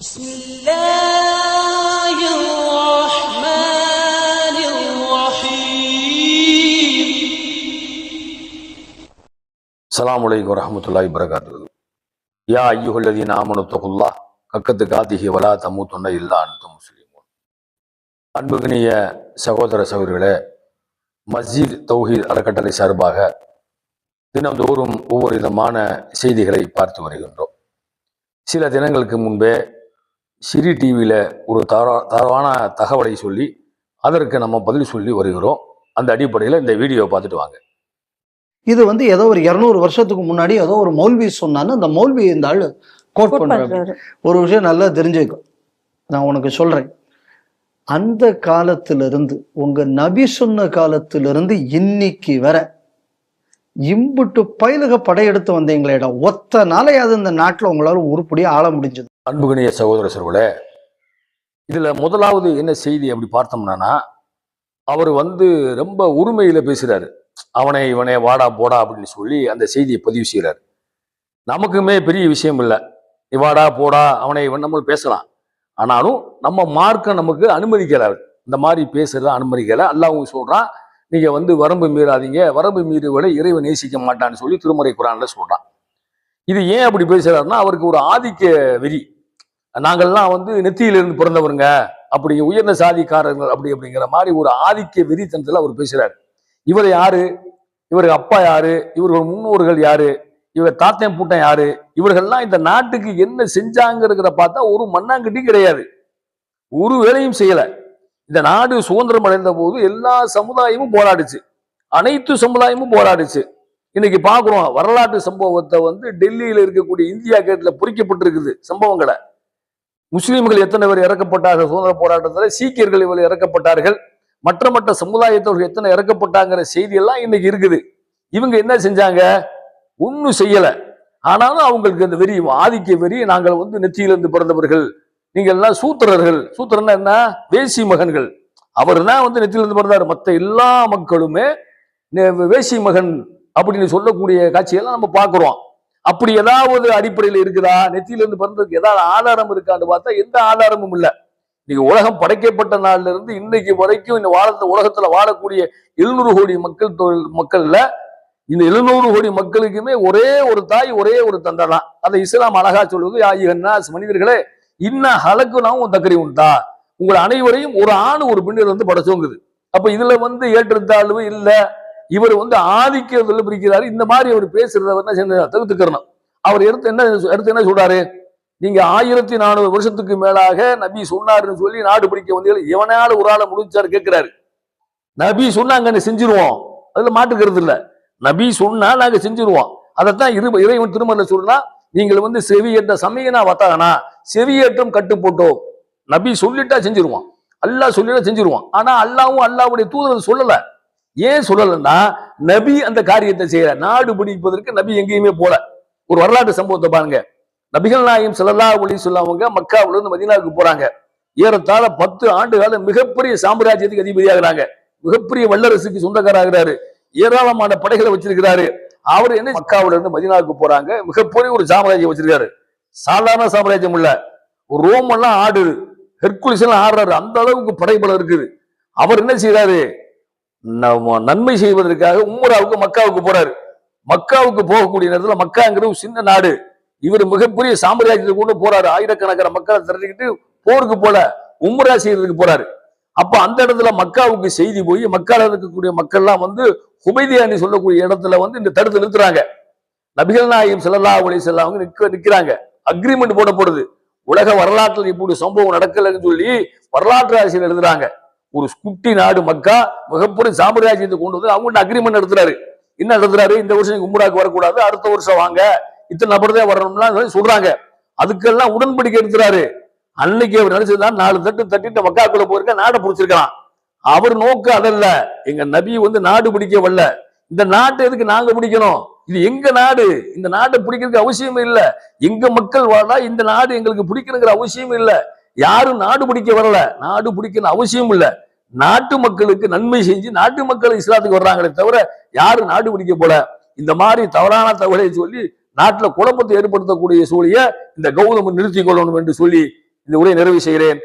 بسم الله الرحمن الرحيم அஸ்ஸலாமு அலைக்கும் வரஹ்மத்துல்லாஹி வரகாத்து யா ஐயுஹல்லதீன ஆமனு தகுல்லா கக்கத்து காதிஹி வலா தமூத்துன்ன இல்லா அன்து முஸ்லிமூன் அன்புகினிய சகோதர சகோதரிகளே மஸ்ஜித் தௌஹீத் அறக்கட்டளை சார்பாக தினந்தோறும் ஒவ்வொரு விதமான செய்திகளை பார்த்து வருகின்றோம் சில தினங்களுக்கு முன்பே சிறி டிவியில் ஒரு தர தரவான தகவலை சொல்லி அதற்கு நம்ம பதில் சொல்லி வருகிறோம். அந்த அடிப்படையில் இந்த வீடியோ பார்த்துட்டு வாங்க. இது வந்து ஏதோ ஒரு இருநூறு வருஷத்துக்கு முன்னாடி ஏதோ ஒரு மௌல்வி சொன்னான்னு அந்த மௌல்வி இந்த ஆளு கோட் பண்றாரு. ஒரு விஷயம் நல்லா தெரிஞ்சுக்கும் நான் உனக்கு சொல்றேன். அந்த காலத்திலிருந்து உங்க நபி சொன்ன காலத்திலிருந்து இன்னைக்கு வர இம்புட்டு பயிலுக படையெடுத்து வந்தீங்களேடா. ஒத்த நாளையாவது இந்த நாட்டுல உங்களால உருப்படியா ஆள முடிஞ்சது. அன்புகணிய சகோதர சகோதரர்களே இதில் முதலாவது என்ன செய்தி அப்படி பார்த்தோம்னா அவர் வந்து ரொம்ப உரிமையில் பேசுகிறாரு அவனை இவனை வாடா போடா அப்படின்னு சொல்லி அந்த செய்தியை பதிவு செய்கிறார் நமக்குமே பெரிய விஷயம் இல்லை. நீ வாடா போடா அவனை இவன் நம்ம பேசலாம். ஆனாலும் நம்ம மார்க்கை நமக்கு அனுமதிக்கிறார் இந்த மாதிரி பேசுறத அனுமதிக்கல. அவங்க சொல்கிறான் நீங்கள் வந்து வரம்பு மீறாதீங்க. வரம்பு மீறுவதை இறைவன் நேசிக்க மாட்டான்னு சொல்லி திருமறை குரானில் சொல்கிறான் இது ஏன் அப்படி பேசுறாருன்னா அவருக்கு ஒரு ஆதிக்க வெறி நாங்கள்லாம் வந்து நெத்தியிலிருந்து பிறந்தவருங்க அப்படி உயர்ந்த சாதிக்காரர்கள் அப்படி அப்படிங்கிற மாதிரி ஒரு ஆதிக்க வெறித்தனத்தில் அவர் பேசுறாரு. இவர் யாரு? இவருக்கு அப்பா யாரு? இவர்கள் முன்னோர்கள் யாரு? இவர் தாத்தன் பூட்டன் யாரு? இவர்கள்லாம் இந்த நாட்டுக்கு என்ன செஞ்சாங்கிறத பார்த்தா ஒரு மண்ணாங்கட்டி கிடையாது. ஒரு வேலையும் செய்யலை. இந்த நாடு சுதந்திரம் அடைந்த போது எல்லா சமுதாயமும் போராடுச்சு. அனைத்து சமுதாயமும் போராடுச்சு. இன்னைக்கு பார்க்குறோம் வரலாற்று சம்பவத்தை வந்து டெல்லியில் இருக்கக்கூடிய இந்தியா கேட்டில் பொறிக்கப்பட்டிருக்குது சம்பவங்களை. முஸ்லீம்கள் எத்தனை பேர் இறக்கப்பட்டார்கள்? சுதந்திர போராட்டத்தில் சீக்கியர்கள் இவர்கள் இறக்கப்பட்டார்கள். மற்ற மற்ற சமுதாயத்தவர்கள் எத்தனை இறக்கப்பட்டாங்கிற செய்தியெல்லாம் இன்னைக்கு இருக்குது. இவங்க என்ன செஞ்சாங்க? ஒன்றும் செய்யலை. ஆனாலும் அவங்களுக்கு அந்த வெறி ஆதிக்க வெறி நாங்கள் வந்து நெத்தியிலிருந்து பிறந்தவர்கள். நீங்கள் எல்லாம் சூத்திரர்கள். சூத்திரன்னா என்ன? வேசி மகன்கள். அவர் தான் வந்து நெத்தியிலிருந்து பிறந்தார். மற்ற எல்லா மக்களுமே வேசி மகன் அப்படின்னு சொல்லக்கூடிய காட்சியெல்லாம் நம்ம பார்க்குறோம். அப்படி ஏதாவது அடிப்படையில் இருக்குதா? நெத்தியிலிருந்து பிறந்ததுக்கு ஏதாவது ஆதாரம் இருக்கான்னு பார்த்தா எந்த ஆதாரமும் இல்லை. இன்னைக்கு உலகம் படைக்கப்பட்ட நாள்ல இருந்து இன்னைக்கு வரைக்கும் இந்த வாழத்த உலகத்துல வாழக்கூடிய எழுநூறு கோடி மக்கள் தொழில் மக்கள்ல இந்த எழுநூறு கோடி மக்களுக்குமே ஒரே ஒரு தாய் ஒரே ஒரு தந்தை தான். அதை இஸ்லாம் அழகா சொல்வது ஆயிகன்னாஸ் மனிதர்களே இன்ன ஹலக்குனாவும் தக்கரி உண்டா உங்கள் அனைவரையும் ஒரு ஆண் ஒரு பெண்ணில் வந்து படைச்சோங்குது. அப்ப இதுல வந்து ஏற்றத்தாழ்வு இல்லை. இவர் வந்து ஆதிக்கத்தில் பிரிக்கிறாரு. இந்த மாதிரி அவர் பேசுறத என்ன செஞ்ச தவிர்த்துக்கிறணும் அவர் எடுத்து என்ன எடுத்து என்ன சொல்றாரு? நீங்க ஆயிரத்தி நானூறு வருஷத்துக்கு மேலாக நபி சொன்னாருன்னு சொல்லி நாடு பிடிக்க வந்தீங்க எவனால ஒரு ஆளை முடிச்சாரு கேட்கிறாரு நபி சொன்னாங்க செஞ்சிருவோம்? அதுல மாட்டுக்கிறது இல்ல. நபி சொன்னா நாங்க செஞ்சிருவோம். அதைத்தான் இரு இறைவன் திருமணம் சொல்றா நீங்கள் வந்து செவியேற்ற சமயனா வத்தாகனா செவியேற்றம் கட்டு போட்டோம் நபி சொல்லிட்டா செஞ்சிருவான். அல்லாஹ் சொல்லிட்டா செஞ்சிருவான். ஆனா அல்லாவும் அல்லாவுடைய தூதர் சொல்லலை ஏன் சொல்லலைன்னா நபி அந்த காரியத்தை செய்யற நாடு பிடிப்பதற்கு நபி எங்கேயுமே போல. ஒரு வரலாற்று சம்பவத்தை பாருங்க. நபிகள் நாயம் செல்லல்லா ஒளி சொல்லவங்க மக்காவில இருந்து மதினாவுக்கு போறாங்க. ஏறத்தாழ பத்து ஆண்டு காலம் மிகப்பெரிய சாம்ராஜ்யத்துக்கு அதிபதியாகிறாங்க. மிகப்பெரிய வல்லரசுக்கு சொந்தக்காராகிறாரு. ஏராளமான படைகளை வச்சிருக்கிறாரு. அவர் என்ன மக்காவில இருந்து மதினாவுக்கு போறாங்க? மிகப்பெரிய ஒரு சாம்ராஜ்யம் வச்சிருக்காரு. சாதாரண சாம்ராஜ்யம் இல்ல. ரோம் எல்லாம் ஆடுது. ஹெர்குலிஸ் எல்லாம் ஆடுறாரு. அந்த அளவுக்கு படைபலம் இருக்குது. அவர் என்ன செய்யறாரு நன்மை செய்வதற்காக உம்ராவுக்கு மக்காவுக்கு போறாரு. மக்காவுக்கு போகக்கூடிய நேரத்தில் மக்காங்கிறது ஒரு சின்ன நாடு. இவர் மிகப்பெரிய சாம்ராஜ்யத்தை கொண்டு போறாரு. ஆயிரக்கணக்கான மக்களை திரட்டிக்கிட்டு போருக்கு போல உம்ரா செய்யறதுக்கு போறாரு. அப்ப அந்த இடத்துல மக்காவுக்கு செய்தி போய் மக்கால இருக்கக்கூடிய மக்கள்லாம் வந்து ஹுமைதியானி சொல்லக்கூடிய இடத்துல வந்து இந்த தடுத்து நிறுத்துறாங்க. நபிகள் நாயகம் ஸல்லல்லாஹு அலைஹி செல்லாங்க நிக்க நிக்கிறாங்க. அக்ரிமெண்ட் போடப்படுது. உலக வரலாற்றில் இப்படி சம்பவம் நடக்கலைன்னு சொல்லி வரலாற்று ஆசிரியர் எழுதுறாங்க. ஒரு குட்டி நாடு மக்கா மிகப்பெரிய சாம்ராஜ்யத்தை கொண்டு வந்து அவங்க அக்ரிமெண்ட் நடத்துறாரு. என்ன நடத்துறாரு? இந்த வருஷம் நீங்க உம்ராக்கு வரக்கூடாது அடுத்த வருஷம் வாங்க. இத்தனை நபர் தான் வரணும்லாம் சொல்றாங்க. அதுக்கெல்லாம் உடன்படிக்கை எடுத்துறாரு. அன்னைக்கு அவர் நினைச்சதுதான் நாலு தட்டு தட்டிட்டு மக்காக்குள்ள போயிருக்க நாடை பிடிச்சிருக்கலாம். அவர் நோக்க அதல்ல எங்க நபி வந்து நாடு பிடிக்க வரல. இந்த நாட்டை எதுக்கு நாங்க பிடிக்கணும்? இது எங்க நாடு? இந்த நாட்டை பிடிக்கிறதுக்கு அவசியம் இல்லை. எங்க மக்கள் வாழா இந்த நாடு எங்களுக்கு பிடிக்கணுங்கிற அவசியம் இல்லை. யாரும் நாடு பிடிக்க வரல. நாடு பிடிக்கணும் அவசியம் இல்ல. நாட்டு மக்களுக்கு நன்மை செஞ்சு நாட்டு மக்கள் இஸ்லாத்துக்கு வர்றாங்களே தவிர யாரும் நாடு பிடிக்க போல. இந்த மாதிரி தவறான தகவலை சொல்லி நாட்டுல குழப்பத்தை ஏற்படுத்தக்கூடிய சூழிய இந்த கௌதமம் நிறுத்திக் கொள்ளணும் என்று சொல்லி இந்த உரையை நிறைவு செய்கிறேன்.